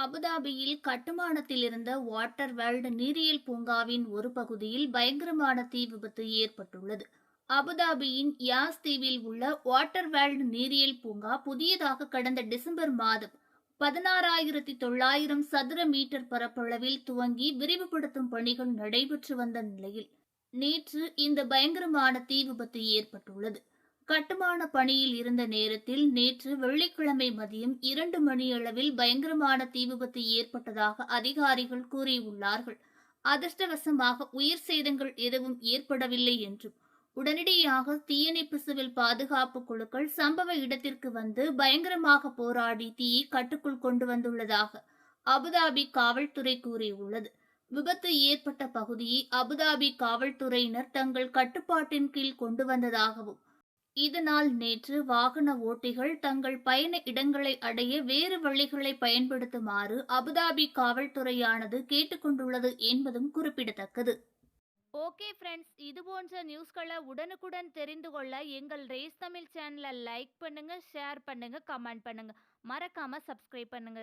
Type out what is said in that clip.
அபுதாபியில் கட்டுமானத்தில் இருந்த வாட்டர் வேர்ல்டு நீரியல் பூங்காவின் ஒரு பகுதியில் பயங்கரமான தீ விபத்து ஏற்பட்டுள்ளது. அபுதாபியின் யாஸ் தீவில் உள்ள வாட்டர் வேர்ல்டு நீரியல் பூங்கா புதியதாக கடந்த டிசம்பர் மாதம் பதினாறாயிரத்தி தொள்ளாயிரம் சதுர மீட்டர் பரப்பளவில் துவங்கி விரிவுபடுத்தும் பணிகள் நடைபெற்று வந்த நிலையில் நேற்று இந்த பயங்கரமான தீ விபத்து ஏற்பட்டுள்ளது. கட்டுமான பணியில் இருந்த நேரத்தில் நேற்று வெள்ளிக்கிழமை மதியம் இரண்டு மணியளவில் பயங்கரமான தீ விபத்து ஏற்பட்டதாக அதிகாரிகள் கூறியுள்ளார்கள். அதிர்ஷ்டவசமாக உயிர் சேதங்கள் எதுவும் ஏற்படவில்லை என்றும் உடனடியாக தீயணைப்பு சிவில் பாதுகாப்பு குழுக்கள் சம்பவ இடத்திற்கு வந்து பயங்கரமாக போராடி தீயை கட்டுக்குள் கொண்டு வந்துள்ளதாக அபுதாபி காவல்துறை கூறியுள்ளது. விபத்து ஏற்பட்ட பகுதியை அபுதாபி காவல்துறையினர் தங்கள் கட்டுப்பாட்டின் கீழ் கொண்டு வந்ததாகவும் இதனால் நேற்று வாகன ஓட்டிகள் தங்கள் பயண இடங்களை அடைய வேறு வழிகளை பயன்படுத்துமாறு அபுதாபி காவல்துறையானது கேட்டுக்கொண்டுள்ளது என்பதும் குறிப்பிடத்தக்கது. ஓகே ஃப்ரெண்ட்ஸ் இது போன்ற நியூஸ்களை உடனுக்குடன் தெரிந்து கொள்ள எங்கள் ரேஸ் தமிழ் சேனலை லைக் பண்ணுங்க ஷேர் பண்ணுங்க கமெண்ட் பண்ணுங்க. மறக்காம சப்ஸ்கிரைப் பண்ணுங்க.